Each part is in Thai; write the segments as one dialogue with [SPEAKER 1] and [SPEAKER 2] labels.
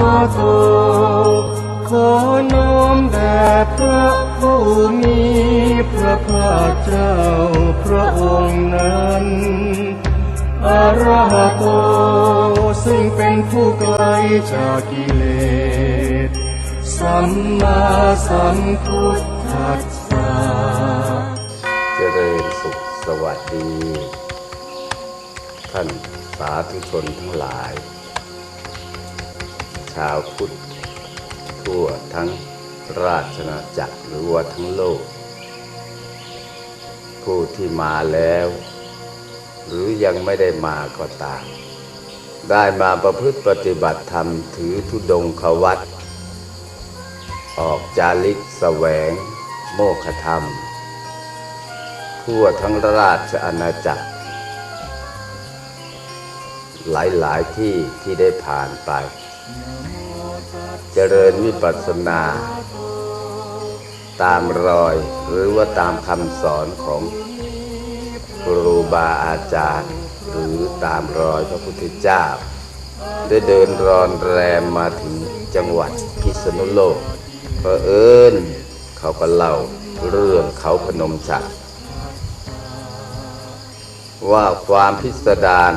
[SPEAKER 1] วะโต ขอน้อมแด่พระผู้มีพระภาคเจ้าพระองค์นั้นอระหโตซึ่งเป็นผู้ไกลจากกิเลส สัมมาสัมพุทธัสสะ
[SPEAKER 2] เจริญสุขสวัสดี ท่าน สาธุชนทั้งหลาย ชาวพุทธทั่วทั้งราชนาจักรหรือว่าทั้งโลก ผู้ที่มาแล้ว หรือยังไม่ได้มาก็ตาม ได้มาประพฤติปฏิบัติธรรมถือธุดงควัตออกจาริกแสวง โมฆธรรม ทั่วทั้งราชอาณาจักร หลาย ๆ ที่ที่ได้ผ่านไป เจริญวิปัสสนา ตามรอยหรือว่าตามคำสอนของครูบาอาจารย์ หรือตามรอยพระพุทธเจ้า ได้เดินรอนแรมมาถึงจังหวัดพิษณุโลกเพอเอิญเขาก็เล่าเรื่องเขาพนมฉัตรว่าความพิสดาร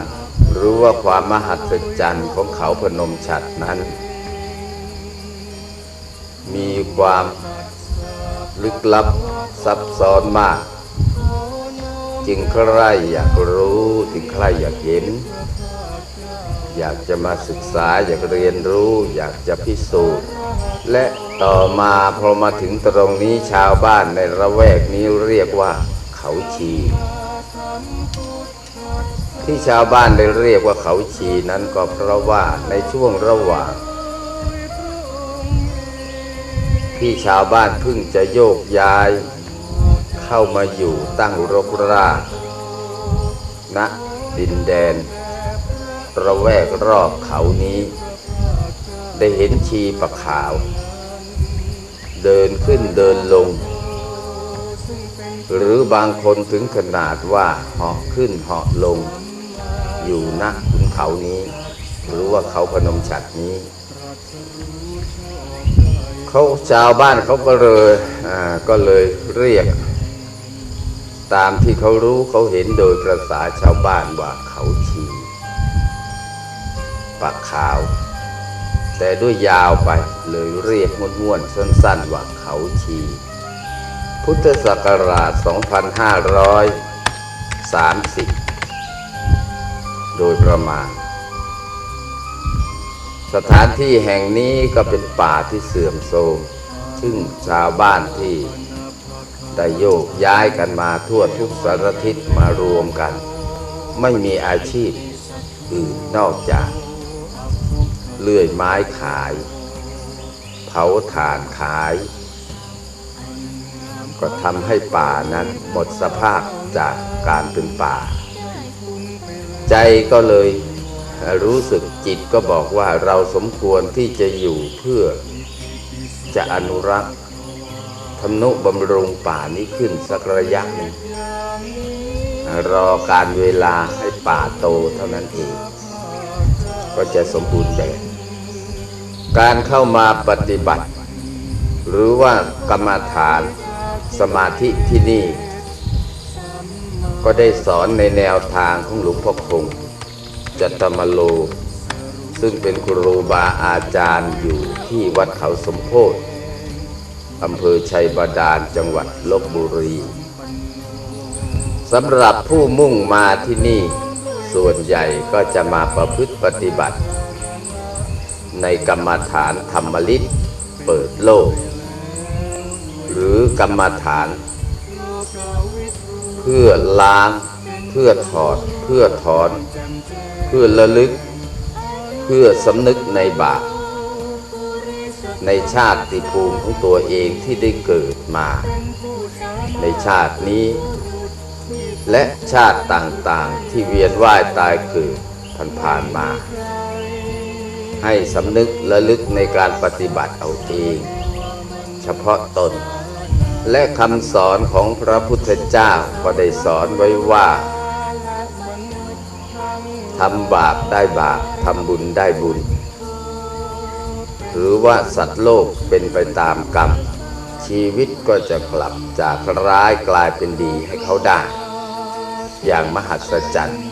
[SPEAKER 2] รือว่าความมหัศจรรย์ของเขาพนมฉัตรนั้น มีความลึกลับซับซ้อนมาก จึงใครอยากรู้จึงใครอยากเห็น อยากจะมาศึกษาอยากเรียนรู้ อยากจะพิสูจน์ และต่อมาพอมาถึงตรงนี้ชาวบ้านในระแวกนี้เรียกว่าเขาชี ที่ชาวบ้านได้เรียกว่าเขาชีนั้นก็เพราะว่าในช่วงระหว่าง ที่ชาวบ้านเพิ่งจะโยกย้าย เข้ามาอยู่ตั้งรกรากณดินแดน ระแวกรอบเขานี้ ได้เห็นชีปะขาว เดินขึ้นเดินลง หรือบางคนถึงขนาดว่าเหาะขึ้นเหาะลง อยู่ณขุนเขานี้ หรือว่าเขาพนมฉัตรนี้ เขาชาวบ้านเขาก็เลยก็เลยเรียก ตามที่เขารู้เขาเห็นโดยประษาชาวบ้านว่าเขาชีปากขาว แต่ด้วยยาวไปเลยเรียกม้วนๆสั้น ๆว่าเขาชี พุทธศักราช 2530 โดยประมาณ สถานที่แห่งนี้ก็เป็นป่าที่เสื่อมโทรม ซึ่งชาวบ้านที่ได้โยกย้ายกันมาทั่วทุกสารทิศมารวมกัน ไม่มีอาชีพอื่นนอกจาก เลื่อยไม้ขาย เผาถ่านขาย ก็ทำให้ป่านั้นหมดสภาพจากการเป็นป่า ใจก็เลยรู้สึกจิตก็บอกว่าเราสมควรที่จะอยู่เพื่อจะอนุรักษ์ทำนุบำรุงป่านี้ขึ้นสักระยะหนึ่งรอการเวลาให้ป่าโตเท่านั้นเอง ก็จะสมบูรณ์แบบการเข้ามาปฏิบัติ หรือว่ากรรมฐาน สมาธิที่นี่ ก็ได้สอนในแนวทางของหลวงพ่อคงจัตมโล ซึ่งเป็นครูบาอาจารย์อยู่ที่วัดเขาสมโพธิอำเภอชัยบาดาลจังหวัดลบบุรีสำหรับผู้มุ่งมาที่นี่ ส่วนใหญ่ก็จะมาประพฤติปฏิบัติ ในกรรมฐานธรรมลิตเปิดโลก รือกรรมฐาน เพื่อล้าง เพื่อถอด เพื่อถอน เพื่อระลึก เพื่อสำนึกในบาปในชาติภูมิของตัวเองที่ได้เกิดมา ในชาตินี้ และชาติต่างๆที่เวียนว่ายตายเกิดผ่านๆมา ให้สำนึกระลึกในการปฏิบัติเอาเอง เฉพาะตน และคำสอนของพระพุทธเจ้าก็ได้สอนไว้ว่าทำบาปได้บาปทำบุญได้บุญ หรือว่าสัตว์โลกเป็นไปตามกรรม ชีวิตก็จะกลับจากร้ายกลายเป็นดีให้เขาได้ อย่างมหัศจรรย์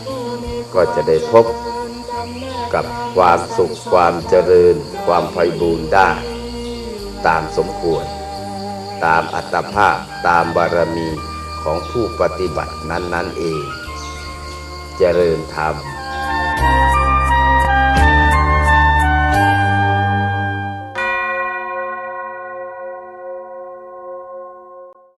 [SPEAKER 2] ก็จะได้พบกับความสุขความเจริญ ความไพบูรณ์ได้ ตามสมควร ตามอัตภาพตามบารมีของผู้ปฏิบัตินั้น ๆ เอง เจริญธรรม